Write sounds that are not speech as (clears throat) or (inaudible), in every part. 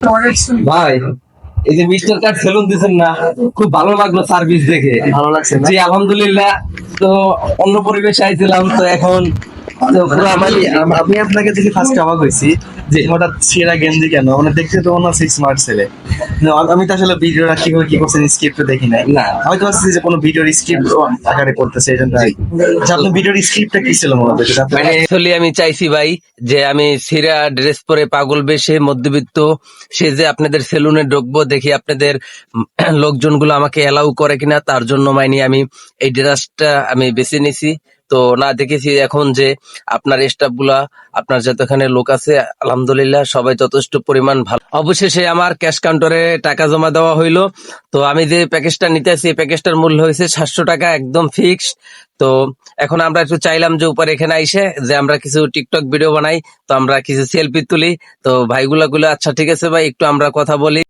ভাই এই যে মিস্টার কার্ড সেলুন দিচ্ছেন না খুব ভালো লাগল সার্ভিস দেখে ভালো লাগছে? জি আলহামদুলিল্লাহ তো অন্য পরিবেশে আইছিলাম তো এখন আমি আপনাকে দেখে ফার্স্ট অবাক হয়েছি যে হঠাৎ সেরা গেঞ্জি কেন? মানে দেখতে তো মনে হচ্ছে স্মার্ট ছেলে। আমি- তো আসলে ভিডিওটা কীভাবে কি করছেন স্ক্রিপ্ট দেখি নাই। না। আমি তো ভাবছি যে কোনো ভিডিওর স্ক্রিপ্ট আকারে করতেছে এই জন্য আপনার ভিডিওর স্ক্রিপ্টটা কি ছিল যেটা আপনি- মানে আসলে আমি চাইছি ভাই যে আমি সিরা ড্রেস পরে পাগল বেশে মধ্যবিত্ত সে যে আপনাদের সেলুনে ঢুকবো দেখি আপনাদের (clears throat) লোকজনগুলো আমাকে এলাউ করে কিনা তার জন্য মাইনি আমি এই ড্রেসটা আমি বেছে নিছি। তো না দেখেছি এখন যে আপনার স্টাফগুলা, আপনার যতখানে লোক আছে, আলহামদুলিল্লাহ সবাই যথেষ্ট পরিমাণ ভালো। অবশেষে আমার ক্যাশ কাউন্টারে টাকা জমা দেওয়া হইল। তো আমি যে প্যাকেজটা নিতেছি, এই প্যাকেজটার মূল্য হয়েছে সাতশো টাকা, একদম ফিক্সড তো এখন আমরা একটু চাইলাম যে উপরে এখানে আইসে যে আমরা কিছু টিকটক ভিডিও বানাই, তো আমরা কিছু সেলফি তুলি। তো ভাইগুলা গুলো আচ্ছা ঠিক আছে ভাই, একটু আমরা কথা বলি।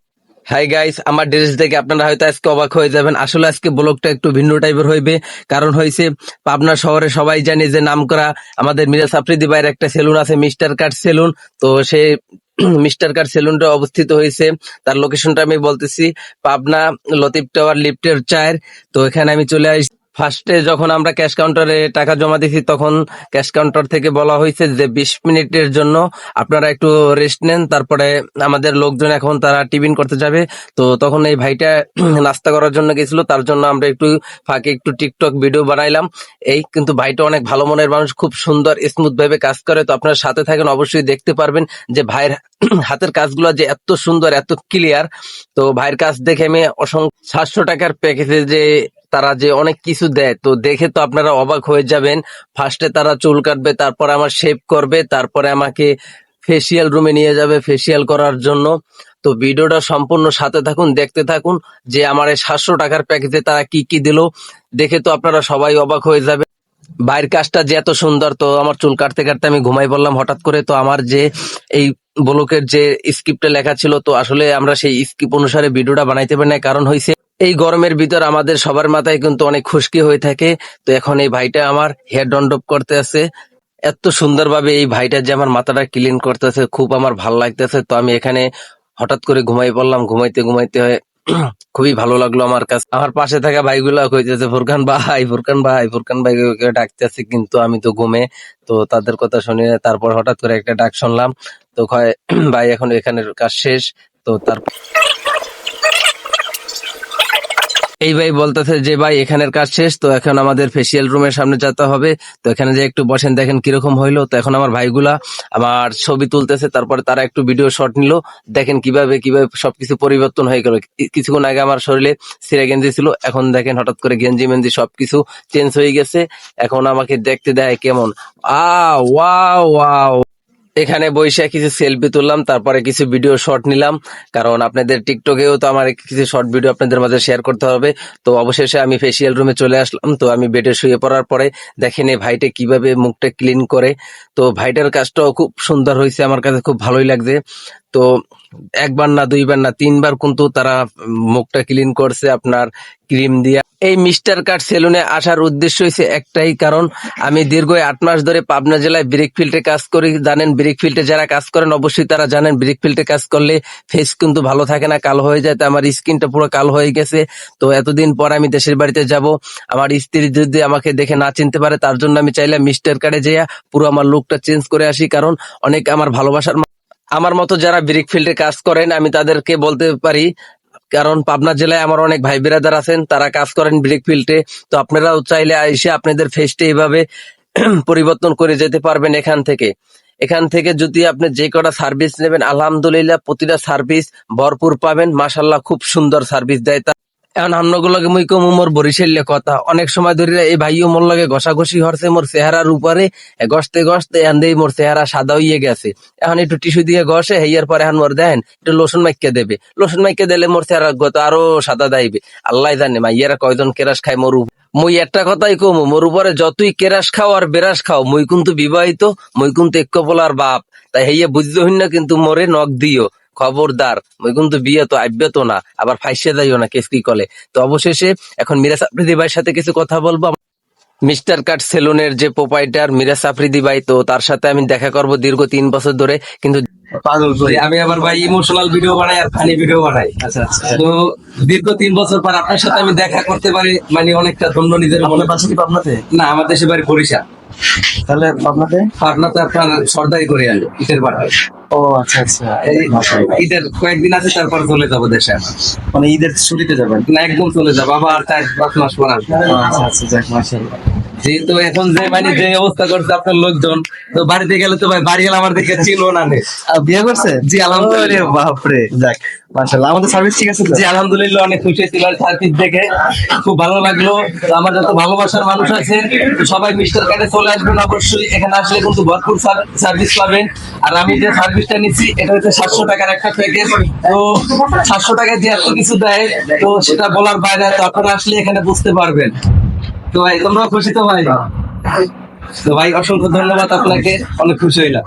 হাই গাইস আমার ড্রেস দেখে আপনারা হয়তো আজকে অবাক হয়ে যাবেন। আসলে আজকে ব্লগটা একটু ভিন্ন টাইপের হইবে। কারণ হয়েছে পাবনা শহরে সবাই জানে যে নাম করা আমাদের মিরাজ আফ্রিদি ভাইয়ের একটা সেলুন আছে, মিস্টার কাট সেলুন। তো সে (clears throat) মিস্টার কাট সেলুনটা অবস্থিত হয়েছে তার লোকেশনটা আমি বলতেছি, পাবনা লতিফ টাওয়ার লিফটের চায়ের তো এখানে আমি চলে আসি ফার্স্টে যখন আমরা ক্যাশ কাউন্টারে টাকা জমা দিছি তখন ক্যাশ কাউন্টার থেকে বলা হয়েছে যে বিশ মিনিটের জন্য আপনারা একটু রেস্ট নেন। তারপরে আমাদের লোকজন এখন তারা টিফিন করতে যাবে। তো তখন এই ভাইটা (clears throat) নাস্তা করার জন্য গেছিল। তার জন্য আমরা একটু ফাঁকে একটু টিকটক ভিডিও বানাইলাম। এই কিন্তু ভাইটা অনেক ভালো মনের মানুষ, খুব সুন্দর স্মুথ ভাবে কাজ করে। তো আপনারা সাথে থাকেন, অবশ্যই দেখতে পারবেন যে ভাইয়ের হাতের কাজগুলো যে এত সুন্দর, এত ক্লিয়ার তো ভাইয়ের কাজ দেখে আমি অসংখ্য সাতশো টাকার প্যাকেজে যে তারা যে অনেক কিছু দেয়, তো দেখে তো আপনারা অবাক হয়ে যাবেন। ফার্স্টে তারা চুল কাটবে, তারপরে আমার শেভ করবে, তারপরে আমাকে ফেসিয়াল রুমে নিয়ে যাবে ফেসিয়াল করার জন্য। তো ভিডিওটা সম্পূর্ণ সাথে থাকুন, দেখতে থাকুন যে আমার এই সাতশো টাকার প্যাকেজে তারা কি কি দিল। দেখে তো আপনারা সবাই অবাক হয়ে যাবে বাইরের কাজটা যে এত সুন্দর, তো আমার চুল কাটতে কাটতে আমি ঘুমাই পড়লাম হঠাৎ করে, তো আমার যে এই ব্লকের যে স্ক্রিপ্টে লেখা ছিল, তো আসলে আমরা সেই স্ক্রিপ্ট অনুসারে ভিডিওটা বানাইতে পারি না কারণ হয়েছে এই গরমের ভিতর আমাদের সবার মাথায় কিন্তু অনেক খুশকি হয়ে থাকে। তো এখন এই ভাইটা আমার হেয়ার ডন্ডপ করতে আছে। এত সুন্দরভাবে এই ভাইটা যে আমার মাথাটা ক্লিন করতেছে, খুব আমার ভালো লাগতেছে। তো আমি এখানে হঠাৎ করে ঘুমাই পড়লাম, ঘুমাইতে ঘুমাইতে হয় (clears throat) খুবই ভালো লাগল আমার কাছে। আমার পাশে থাকা ভাইগুলা কইতেছে, ফুরকান ভাই ফুরকান ভাই ফুরকান ভাই ডাকতেছে, কিন্তু আমি তো ঘুমে। তো তাদের কথা শুনে তারপর হঠাৎ করে একটা ডাক শুনলাম। তো ভাই, এখন এখানের কাজ শেষ। তো তারপর এই ভাই বলতেছে যে, ভাই, এখানের কাজ শেষ, তো এখন আমাদের ফেসিয়াল রুমের সামনে যেতে হবে। তো এখানে যে একটু বসেন, দেখেন কীরকম হইল। তো এখন আমার ভাইগুলা আমার ছবি তুলতেছে, তারপরে তারা একটু ভিডিও শট নিল। দেখেন কীভাবে কীভাবে সবকিছু পরিবর্তন হয়ে গেল। কিছুক্ষণ আগে আমার শরীরে সিরা গেঞ্জি ছিল, এখন দেখেন হঠাৎ করে গেঞ্জি মেঞ্জি সবকিছু চেঞ্জ হয়ে গেছে। এখন আমাকে দেখতে দেয় কেমন। Ah, wow wow. এখানে বসে কিছু সেলফি তুললাম, তারপরে কিছু ভিডিও শর্ট নিলাম। কারণ আপনাদের টিকটকেও তো আমার কিছু শর্ট ভিডিও আপনাদের মাঝে শেয়ার করতে হবে। তো অবশেষে আমি ফেসিয়াল রুমে চলে আসলাম। তো আমি বেডে শুয়ে পড়ার পরে দেখেন এই ভাইটা কীভাবে মুখটা ক্লিন করে। তো ভাইটার কাজটাও খুব সুন্দর হয়েছে, আমার কাছে খুব ভালোই লাগছে। তো একবার না, দুইবার না, তিনবার কিন্তু তারা মুখটা ক্লিন করছে আপনার ক্রিম দিয়া। এই মিস্টার কাট সেলুনে আসার উদ্দেশ্য হয়েছে একটাই কারণ, আমি দীর্ঘ আট মাস ধরে পাবনা জেলায় ব্রিক ফিল্ডে কাজ করি। জানেন ব্রিক ফিল্ডে যারা কাজ করেন, অবশ্যই তারা জানেন ব্রিক ফিল্ডে কাজ করলে ফেস কিন্তু ভালো থাকে না, কালো হয়ে যায়। তো আমার স্কিনটা পুরো কালো হয়ে গেছে। তো এতদিন পর আমি দেশের বাড়িতে যাব। আমার স্ত্রী যদি আমাকে দেখে না চিনতে পারে, তার জন্য আমি চাইলাম মিস্টার কার্ডে যেয়া পুরো আমার লুকটা চেঞ্জ করে আসি। কারণ অনেক আমার ভালোবাসার আমার মতো যারা ব্রিক ফিল্ডে কাজ করেন, আমি তাদেরকে বলতে পারি, কারণ পাবনা জেলায় আমার অনেক ভাই বিরাদার আছেন, তারা কাজ করেন ব্রিক ফিল্ডে তো আপনারাও চাইলে এসে আপনাদের ফেসটা এইভাবে (clears throat) পরিবর্তন করে যেতে পারবেন এখান থেকে। এখান থেকে যদি আপনি যে কটা সার্ভিস নেবেন, আলহামদুলিল্লাহ, প্রতিটা সার্ভিস ভরপুর পাবেন। মাসাল্লাহ খুব সুন্দর সার্ভিস দেয়। এখন আমনগুলোকে মুই কম, মোর বরিশাল্য কথা। অনেক সময় ধরে এই ভাইও মোর লাগে ঘষাঘষি হরছে মোর চেহারার উপরে গসতে গসতে এন্দেই মোর চেহারা সাদা হইয়ে গেছে। এখন একটু টিস্যু দিয়ে ঘষে হেয়ার পরে এখন মোর দেন একটু লোশন মাইকে দেবে। লোশন মাইকে দিলে মোর চেহারা গত আরও সাদা দাইবে। আল্লাহ জানে মাইয়ারা কয়জন কেরাস খায় মোর মুই একটা কথাই কম, মোর উপরে যতই কেরাস খাও আর বেরাস খাও, মুই কিন্তু বিবাহিত, মুই কিন্তু এক কপলার বাপ। তাই হেয়া বুঝতে হইন না কিন্তু মোরে নখ দিও। খবরদার। মুই কিন্তু বিয়ে তো আইবে তো না আবার ফাইসে যাইও না কেস কি কলে? তো অবশেষে এখন মিরাজ আফ্রিদি ভাইয়ের সাথে কিছু কথা বলব। মিস্টার কাট সেলুনের যে প্রোপাইটার মিরাজ আফ্রিদি ভাই তো তার সাথে আমি দেখা করব দীর্ঘ তিন বছর ধরে কিন্তু আমি আবার ভাই ইমোশনাল ভিডিও বানাই আর ফানি ভিডিও বানাই। আচ্ছা আচ্ছা। তো দীর্ঘ তিন বছর পর আপনার সাথে আমি দেখা করতে পারি মানে অনেকটা ধন্য নিজের মনে। বাসা না আমার দেশে বাড়ি বরিশা তাহলে আপনাদের পাটনাতে আপনার সর্দাই করে আনলো ইটের বাটায় ও আচ্ছা আচ্ছা। এই ঈদের কয়েকদিন আছে তারপর চলে যাব দেশে। মানে ঈদের ছুটিতে যাবেন? না একদম চলে যাব আবার চার পাঁচ মাস পর আসব। আচ্ছা আচ্ছা যাক মাশাআল্লাহ। যেহেতু এখন যে মানে যে অবস্থা করছে আপনার লোকজন তো বাড়িতে গেলে তো ভাই বাড়ি গেলে আমার দিকে চিনও না বিয়ে করছে? জি, আলহামদুলিল্লাহ। বাপরে। যাক মাশাআল্লাহ আমাদের সার্ভিস ঠিক আছে জি আলহামদুলিল্লাহ অনেক খুশি ছিলাম সার্ভিস দেখে। খুব ভালো লাগল। আমার যত ভালোবাসার মানুষ আছে সবাই মিস্টার কার্ডে চলে আসবেন অবশ্যই। এখানে আসলে কিন্তু ভরপুর সার্ভিস পাবেন। আর আমি যে সার্ভিসটা নিচ্ছি এটা হচ্ছে সাতশো টাকার একটা প্যাকেজ তো সাতশো টাকায় যে এত কিছু দেয় তো সেটা বলার বাইরে তো আপনারা আসলে এখানে বুঝতে পারবেন। তো ভাই তোমরা খুশি তো ভাই? তো ভাই অসংখ্য ধন্যবাদ আপনাকে। অনেক খুশি হইলাম।